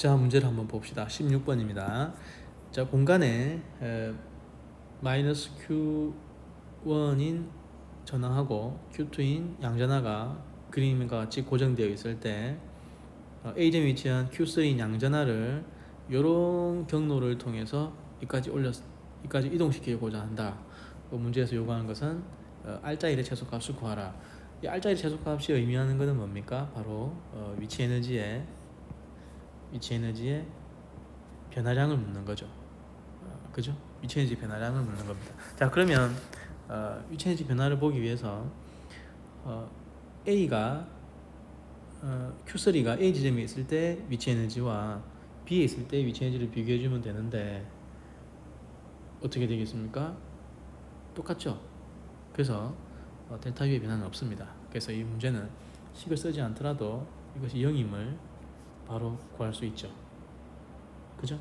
자 문제를 한번 봅시다. 16번입니다. 자 공간에 에, 마이너스 Q1인 전항하고 Q2인 양전하가 그림과 같이 고정되어 있을 때 어, A점에 위치한 Q3인 양전하를 이런 경로를 통해서 이까지 올렸 이까지 이동시키고자 한다. 그 문제에서 요구하는 것은 어, R자일의 최소값을 구하라. 이 R자일의 최소값이 의미하는 것은 뭡니까? 바로 어, 위치 에너지의 위치 에너지의 변화량을 묻는 거죠. 어, 그죠? 위치 에너지 변화량을 묻는 겁니다. 자 그러면 어, 위치 에너지 변화를 보기 위해서 어, A가 어, Q3가 A 지점에 있을 때 위치 에너지와 B에 있을 때 위치 에너지를 비교해 주면 되는데 어떻게 되겠습니까? 똑같죠. 그래서 어, 델타 U의 변화는 없습니다. 그래서 이 문제는 식을 쓰지 않더라도 이것이 0임을 바로 구할 수 있죠. 그죠?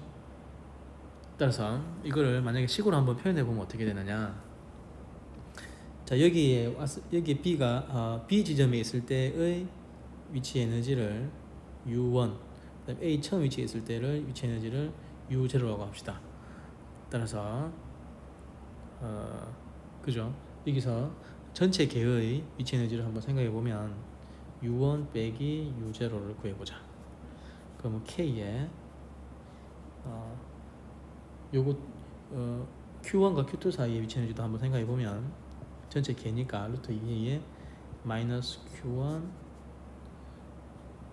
따라서 이거를 만약에 식으로 한번 표현해 보면 어떻게 되느냐? 자 여기에 왔 여기 B가 어, B 지점에 있을 때의 위치 에너지를 U1, 그다음 A 처음 위치에 있을 때를 위치 에너지를 U0라고 합시다. 따라서 어, 그죠? 여기서 전체 개의 위치 에너지를 한번 생각해 보면 U1 빼기 U0를 구해보자. 그러면 K에 어, 요거 어, Q1과 Q2 사이의 위치 에너지도 한번 생각해 보면 전체 개니까 루트 2에 마이너스 Q1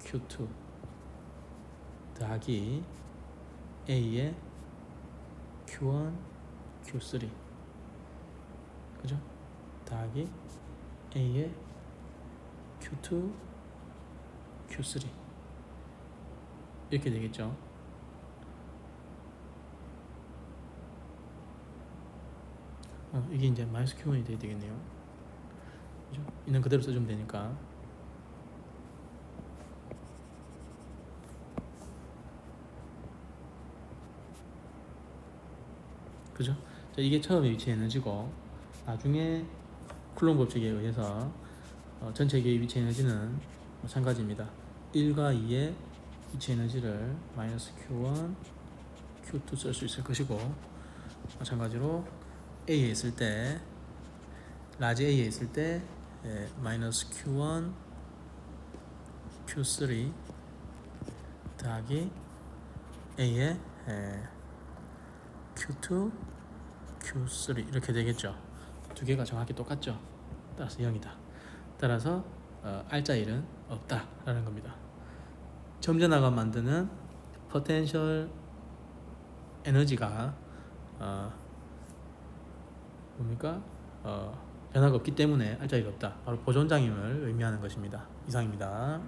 Q2 더하기 A의 Q1 Q3 그죠? 더하기 A의 Q2 Q3 이렇게 되겠죠. 어, 이게 이제 마이너스 Q1이 돼야 되겠네요. 그죠? 있는 그대로 써주면 되니까. 그죠? 자, 이게 처음에 위치 에너지고 나중에 쿨롬 법칙에 의해서 어, 전체 개의 위치 에너지는 마찬가지입니다. 1과 2의 위치 에너지를 마이너스 Q1, Q2 쓸 수 있을 것이고 마찬가지로 A에 있을 때 라지 A에 있을 때 예, 마이너스 Q1, Q3 더하기 예, Q2, Q3 이렇게 되겠죠. 두 개가 정확히 똑같죠. 따라서 0이다. 따라서 어, R자일은 없다라는 겁니다. 점전화가 만드는 포텐셜 에너지가 어, 뭡니까? 어, 변화가 없기 때문에 R자일이 없다. 바로 보존장임을 의미하는 것입니다. 이상입니다.